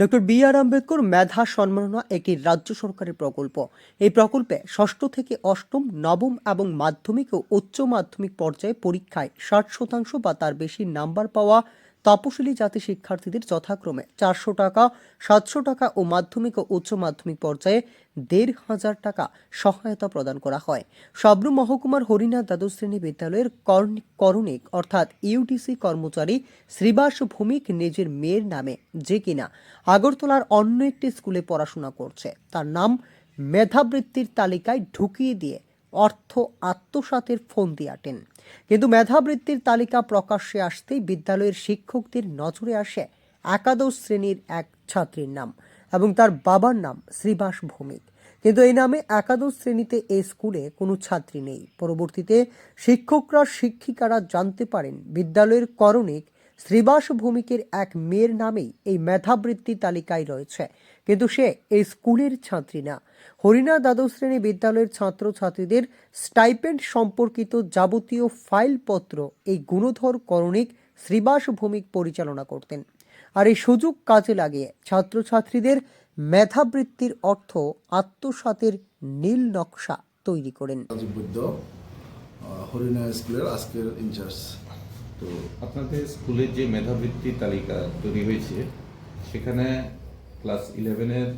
Doctor B R Ambedkar মেধা সম্মাননা একটি রাজ্য সরকারের প্রকল্প। এই প্রকল্পে ষষ্ঠ থেকে অষ্টম, নবম এবং মাধ্যমিক ও উচ্চ মাধ্যমিক পর্যায়ে পরীক্ষায় ষাট শতাংশ বা তার বেশি নাম্বার পাওয়া তপশিলি জাতি শিক্ষার্থীদের যথাক্রমে চারশো টাকা, সাতশো টাকা ও মাধ্যমিক ও উচ্চ মাধ্যমিক পর্যায়ে দেড় হাজার টাকা সহায়তা প্রদান করা হয়। সবরু মহকুমার হরিনাথ দ্বাদশ শ্রেণি বিদ্যালয়ের করণিক অর্থাৎ ইউটিসি কর্মচারী শ্রীবাস ভৌমিক নিজের মেয়ের নামে যে কিনা আগরতলার অন্য একটি স্কুলে পড়াশোনা করছে। তার নাম মেধাবৃত্তির তালিকায় ঢুকিয়ে দিয়ে অর্থ আত্মসাতের ফোন দিয়াটেন কিন্তু মেধাবৃত্তির তালিকা প্রকাশ্যে আসতেই বিদ্যালয়ের শিক্ষকদের নজরে আসে একাদশ শ্রেণির এক ছাত্রীর নাম এবং তার বাবার নাম শ্রীবাস ভৌমিক। কিন্তু এই নামে একাদশ শ্রেণীতে এই স্কুলে কোনো ছাত্রী নেই। পরবর্তীতে শিক্ষকরা শিক্ষিকারা জানতে পারেন বিদ্যালয়ের করণিক শ্রীবাস ভৌমিকের এক মেয়ের নামেই এই মেধাবৃত্তি তালিকায় রয়েছে। কিন্তু সে এই স্কুলের ছাত্রী না। হরিণা দ্বাদশ শ্রেণি বিদ্যালয়ের ছাত্রছাত্রীদের স্টাইপেন্ড সম্পর্কিত যাবতীয় ফাইলপত্র এই গুণধর করণিক শ্রীবাস ভৌমিক পরিচালনা করতেন। আর এই সুযোগ কাজে লাগিয়ে ছাত্রছাত্রীদের মেধাবৃত্তির অর্থ আত্মসাতের নীল নকশা তৈরি করেন। হরিণা স্কুলের আজকের ইনচার্জ তো আপনাদের স্কুলের যে মেধাবৃত্তি তালিকা তৈরি হয়েছে সেখানে ক্লাস ইলেভেনের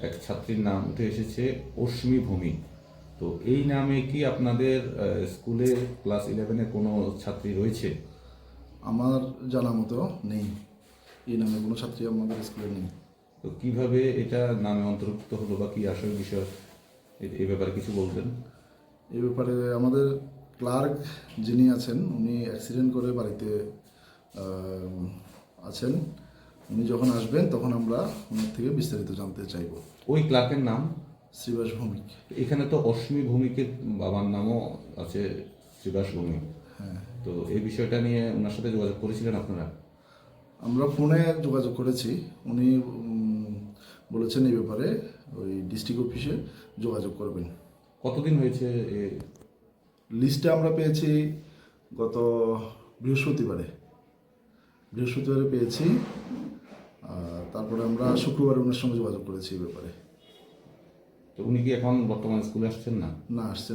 এক ছাত্রীর নাম উঠে এসেছে অশ্মি ভৌমিক। তো এই নামে কি আপনাদের স্কুলে ক্লাস ইলেভেনে কোনো ছাত্রী রয়েছে? আমার জানা মতো নেই। এই নামে কোনো ছাত্রী আমাদের স্কুলে নেই। তো কীভাবে এটা নামে অন্তর্ভুক্ত হলো বা কি আসল বিষয় এ- এই ব্যাপারে কিছু বলবেন? এই ব্যাপারে আমাদের ক্লার্ক যিনি আছেন উনি অ্যাক্সিডেন্ট করে বাড়িতে আছেন। উনি যখন আসবেন তখন আমরা ওনার থেকে বিস্তারিত জানতে চাইব। ওই ক্লার্কের নাম? শ্রীবাস ভৌমিক। এখানে তো অশ্মি ভৌমিকের বাবার নামও আছে শ্রীবাস ভৌমিক। হ্যাঁ। তো এই বিষয়টা নিয়ে ওনার সাথে যোগাযোগ করেছিলেন আপনারা? আমরা ফোনে যোগাযোগ করেছি। উনি বলেছেন এই ব্যাপারে ওই ডিস্ট্রিক্ট অফিসে যোগাযোগ করবেন। কতদিন হয়েছে এ লিস্টে আমরা পেয়েছি গত বৃহস্পতিবারে। বৃহস্পতিবারে পেয়েছি তারপরে আমরা শুক্রবারে ওনার সঙ্গে যোগাযোগ করেছি এই ব্যাপারে। তো উনি কি এখন বর্তমান স্কুলে আসছেন না? না আসছেন